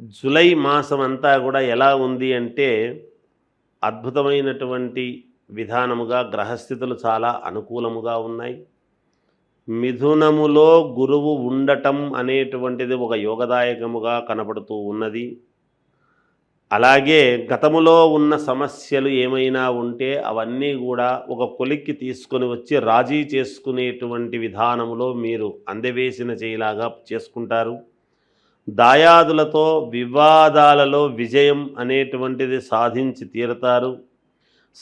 July మాసం అంతా కూడా ఎలా ఉంది అంటే అద్భుతమైనటువంటి విధానముగా గ్రహస్థితులు చాలా అనుకూలముగా ఉన్నాయి. మిథునములో గురువు ఉండటం అనేటువంటిది ఒక యోగదాయకముగా కనపడుతూ ఉన్నది. అలాగే గతములో ఉన్న సమస్యలు ఏమైనా ఉంటే అవన్నీ కూడా ఒక కొలిక్కి తీసుకొని వచ్చి రాజీ చేసుకునేటువంటి విధానములో మీరు అందవేసిన చేయలాగా చేసుకుంటారు. దాయాదులతో వివాదాలలో విజయం అనేటువంటిది సాధించి తీరుతారు.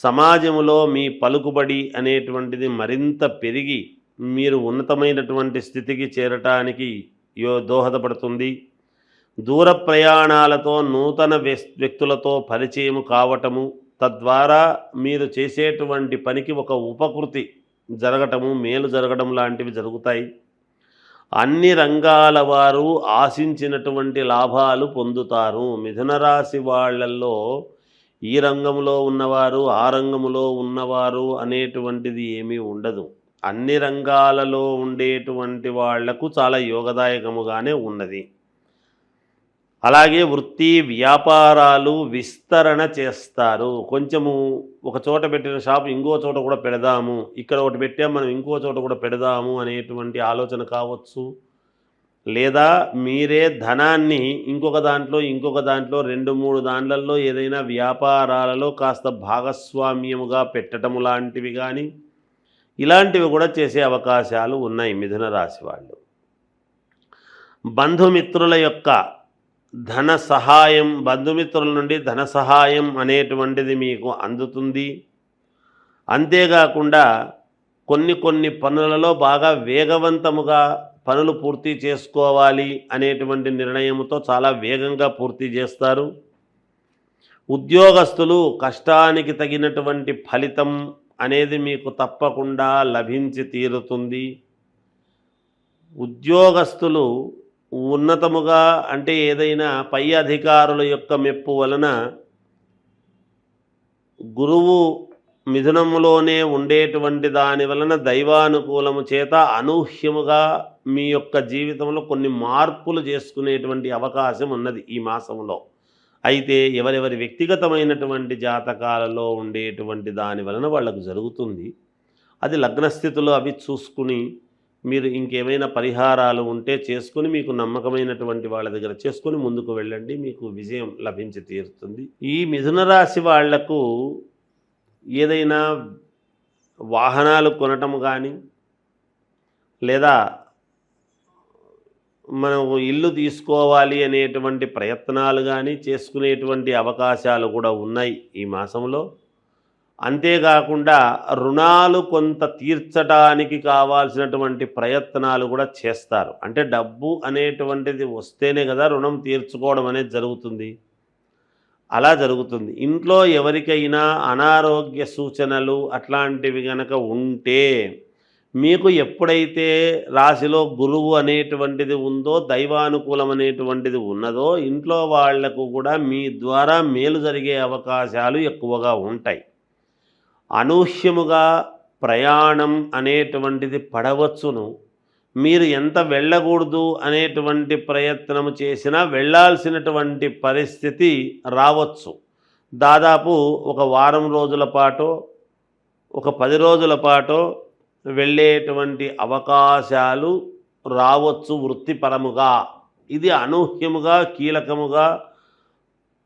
సమాజంలో మీ పలుకుబడి అనేటువంటిది మరింత పెరిగి మీరు ఉన్నతమైనటువంటి స్థితికి చేరటానికి యో దోహదపడుతుంది. దూర ప్రయాణాలతో నూతన వ్యక్తులతో పరిచయం కావటము తద్వారా మీరు చేసేటువంటి పనికి ఒక ఉపకృతి జరగటము మేలు జరగడం లాంటివి జరుగుతాయి. అన్ని రంగాల వారు ఆశించినటువంటి లాభాలు పొందుతారు. మిథున రాశి వాళ్ళల్లో ఈ రంగంలో ఉన్నవారు ఆ రంగంలో ఉన్నవారు అనేటువంటిది ఏమీ ఉండదు. అన్ని రంగాలలో ఉండేటువంటి వాళ్ళకు చాలా యోగదాయకముగానే ఉన్నది. అలాగే వృత్తి వ్యాపారాలు విస్తరణ చేస్తారు. కొంచెము ఒక చోట పెట్టిన షాప్ ఇంకో చోట కూడా పెడదాము. ఇక్కడ ఒకటి పెట్టాం మనం ఇంకో చోట కూడా పెడదాము అనేటువంటి ఆలోచన కావచ్చు. లేదా మీరే ధనాన్ని ఇంకొక దాంట్లో ఇంకొక దాంట్లో రెండు మూడు దాంట్లలో ఏదైనా వ్యాపారాలలో కాస్త భాగస్వామ్యముగా పెట్టడం లాంటివి కానీ ఇలాంటివి కూడా చేసే అవకాశాలు ఉన్నాయి మిథున రాశి వాళ్ళు. బంధుమిత్రుల యొక్క ధన సహాయం బంధుమిత్రుల నుండి ధన సహాయం అనేటువంటిది మీకు అందుతుంది. అంతేకాకుండా కొన్ని కొన్ని పనులలో బాగా వేగవంతముగా పనులు పూర్తి చేసుకోవాలి అనేటువంటి నిర్ణయంతో చాలా వేగంగా పూర్తి చేస్తారు. ఉద్యోగస్తులు కష్టానికి తగినటువంటి ఫలితం అనేది మీకు తప్పకుండా లభించి తీరుతుంది. ఉద్యోగస్తులు ఉన్నతముగా అంటే ఏదైనా పై అధికారుల యొక్క మెప్పు వలన గురువు మిథునములోనే ఉండేటువంటి దాని వలన దైవానుకూలము చేత అనూహ్యముగా మీ యొక్క జీవితంలో కొన్ని మార్పులు చేసుకునేటువంటి అవకాశం ఉన్నది ఈ మాసంలో. అయితే ఎవరెవరి వ్యక్తిగతమైనటువంటి జాతకాలలో ఉండేటువంటి దాని వలన వాళ్ళకు జరుగుతుంది. అది లగ్నస్థితులు అవి చూసుకుని మీరు ఇంకేమైనా పరిహారాలు ఉంటే చేసుకుని మీకు నమ్మకమైనటువంటి వాళ్ళ దగ్గర చేసుకుని ముందుకు వెళ్ళండి. మీకు విజయం లభించి తీరుతుంది. ఈ మిథున రాశి వాళ్ళకు ఏదైనా వాహనాలు కొనటం కానీ లేదా మనం ఇల్లు తీసుకోవాలి అనేటువంటి ప్రయత్నాలు కానీ చేసుకునేటువంటి అవకాశాలు కూడా ఉన్నాయి ఈ మాసంలో. అంతేకాకుండా రుణాలు కొంత తీర్చడానికి కావాల్సినటువంటి ప్రయత్నాలు కూడా చేస్తారు. అంటే డబ్బు అనేటువంటిది వస్తేనే కదా రుణం తీర్చుకోవడం అనేది జరుగుతుంది. అలా జరుగుతుంది. ఇంట్లో ఎవరికైనా అనారోగ్య సూచనలు అట్లాంటివి గనక ఉంటే మీకు ఎప్పుడైతే రాశిలో గురువు అనేటువంటిది ఉందో దైవానుకూలం అనేటువంటిది ఉన్నదో ఇంట్లో వాళ్ళకు కూడా మీ ద్వారా మేలు జరిగే అవకాశాలు ఎక్కువగా ఉంటాయి. అనూహ్యముగా ప్రయాణం అనేటువంటిది పడవచ్చును. మీరు ఎంత వెళ్ళకూడదు అనేటువంటి ప్రయత్నం చేసినా వెళ్ళాల్సినటువంటి పరిస్థితి రావచ్చు. దాదాపు ఒక వారం రోజుల పాటు ఒక పది రోజుల పాటు వెళ్ళేటువంటి అవకాశాలు రావచ్చు వృత్తిపరముగా. ఇది అనూహ్యముగా కీలకముగా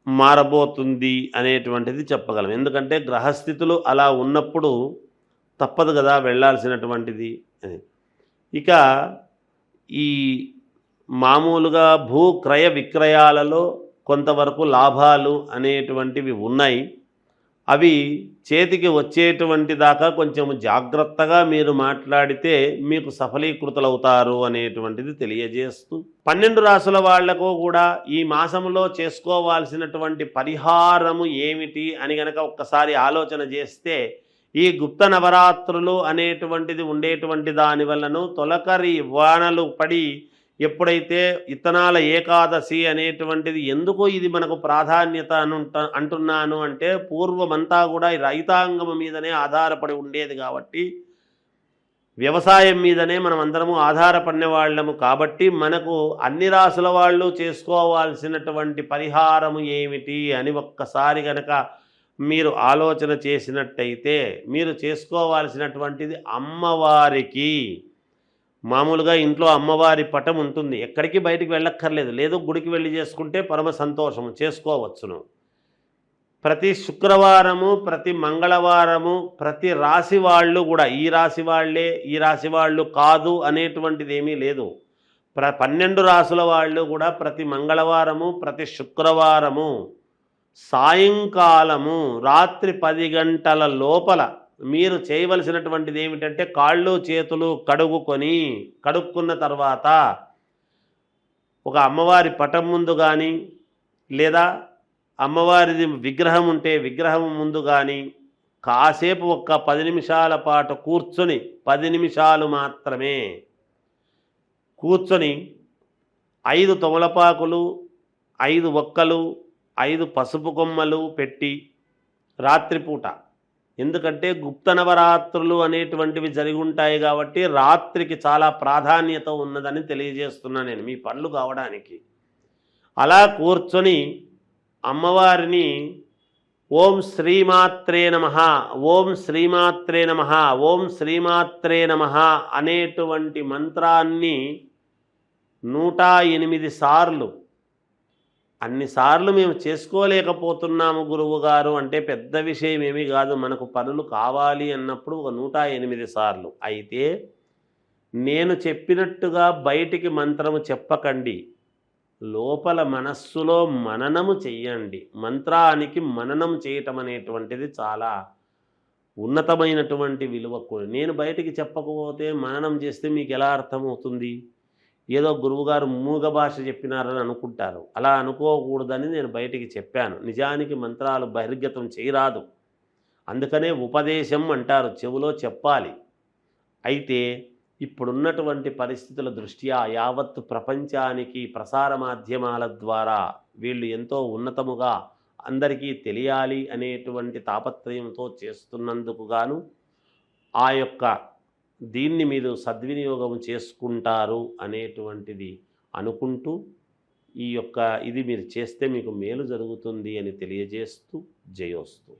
మారబోతుంది అనేటువంటిది చెప్పగలం. ఎందుకంటే గ్రహస్థితులు అలా ఉన్నప్పుడు తప్పదు కదా వెళ్ళాల్సినటువంటిది అని. ఇక ఈ మామూలుగా భూ క్రయ విక్రయాలలో కొంతవరకు లాభాలు అనేటువంటివి ఉన్నాయి. అవి చేతికి వచ్చేటువంటి దాకా కొంచెం జాగ్రత్తగా మీరు మాట్లాడితే మీకు సఫలీకృతులవుతారు అనేటువంటిది తెలియజేస్తూ పన్నెండు రాసుల వాళ్ళకు కూడా ఈ మాసంలో చేసుకోవాల్సినటువంటి పరిహారము ఏమిటి అని గనక ఒక్కసారి ఆలోచన చేస్తే ఈ గుప్త నవరాత్రులు అనేటువంటిది ఉండేటువంటి దానివల్లను తొలకరి వానలు పడి ఎప్పుడైతే ఇత్తనాల ఏకాదశి అనేటువంటిది ఎందుకు ఇది మనకు ప్రాధాన్యత అనుంట అంటున్నాను అంటే పూర్వమంతా కూడా రైతాంగం మీదనే ఆధారపడి ఉండేది కాబట్టి వ్యవసాయం మీదనే మనం అందరము ఆధారపడిన వాళ్ళము కాబట్టి మనకు అన్ని రాసుల వాళ్ళు చేసుకోవాల్సినటువంటి పరిహారము ఏమిటి అని ఒక్కసారి గనక మీరు ఆలోచన చేసినట్టయితే మీరు చేసుకోవాల్సినటువంటిది అమ్మవారికి. మామూలుగా ఇంట్లో అమ్మవారి పటం ఉంటుంది. ఎక్కడికి బయటికి వెళ్ళక్కర్లేదు. లేదు గుడికి వెళ్ళి చేసుకుంటే పరమ సంతోషము చేసుకోవచ్చును. ప్రతి శుక్రవారము ప్రతి మంగళవారము ప్రతి రాశి వాళ్ళు కూడా ఈ రాశి వాళ్ళే ఈ రాశి వాళ్ళు కాదు అనేటువంటిది ఏమీ లేదు. ప్ర పన్నెండు రాసుల వాళ్ళు కూడా ప్రతి మంగళవారము ప్రతి శుక్రవారము సాయంకాలము రాత్రి పది గంటల లోపల మీరు చేయవలసినటువంటిది ఏమిటంటే కాళ్ళు చేతులు కడుగుకొని కడుక్కున్న తర్వాత ఒక అమ్మవారి పటం ముందు కానీ లేదా అమ్మవారిది విగ్రహం ఉంటే విగ్రహం ముందు కానీ కాసేపు ఒక్క పది నిమిషాల పాటు కూర్చొని పది నిమిషాలు మాత్రమే కూర్చొని ఐదు తొమలపాకులు ఐదు ఒక్కలు ఐదు పసుపు కొమ్మలు పెట్టి రాత్రిపూట ఎందుకంటే గుప్త నవరాత్రులు అనేటువంటివి జరిగి ఉంటాయి కాబట్టి రాత్రికి చాలా ప్రాధాన్యత ఉన్నదని తెలియజేస్తున్నా నేను మీ పనులు కావడానికి. అలా కూర్చొని అమ్మవారిని ఓం శ్రీమాత్రే నమ ఓం శ్రీమాత్రే నమ ఓం శ్రీమాత్రే నమ అనేటువంటి మంత్రాన్ని నూట ఎనిమిది సార్లు అన్నిసార్లు మేము చేసుకోలేకపోతున్నాము గురువు గారు అంటే పెద్ద విషయం ఏమీ కాదు. మనకు పనులు కావాలి అన్నప్పుడు ఒక నూట ఎనిమిది సార్లు. అయితే నేను చెప్పినట్టుగా బయటికి మంత్రము చెప్పకండి. లోపల మనస్సులో మననము చెయ్యండి. మంత్రానికి మననం చేయటం అనేటువంటిది చాలా ఉన్నతమైనటువంటి విలువ. కూడా నేను బయటికి చెప్పకపోతే మననం చేస్తే మీకు ఎలా అర్థమవుతుంది? ఏదో గురువుగారు మూగ భాష చెప్పినారని అనుకుంటారు. అలా అనుకోకూడదని నేను బయటికి చెప్పాను. నిజానికి మంత్రాలు బహిర్గతం చేయరాదు. అందుకనే ఉపదేశం అంటారు. చెవులో చెప్పాలి. అయితే ఇప్పుడున్నటువంటి పరిస్థితుల దృష్ట్యా యావత్ ప్రపంచానికి ప్రసార మాధ్యమాల ద్వారా వీళ్ళు ఎంతో ఉన్నతముగా అందరికీ తెలియాలి అనేటువంటి తాపత్రయంతో చేస్తున్నందుకు గాను ఆ యొక్క దీన్ని మీరు సద్వినియోగం చేసుకుంటారు అనేటువంటిది అనుకుంటూ ఈ యొక్క ఇది మీరు చేస్తే మీకు మేలు జరుగుతుంది అని తెలియజేస్తూ జయోస్తు.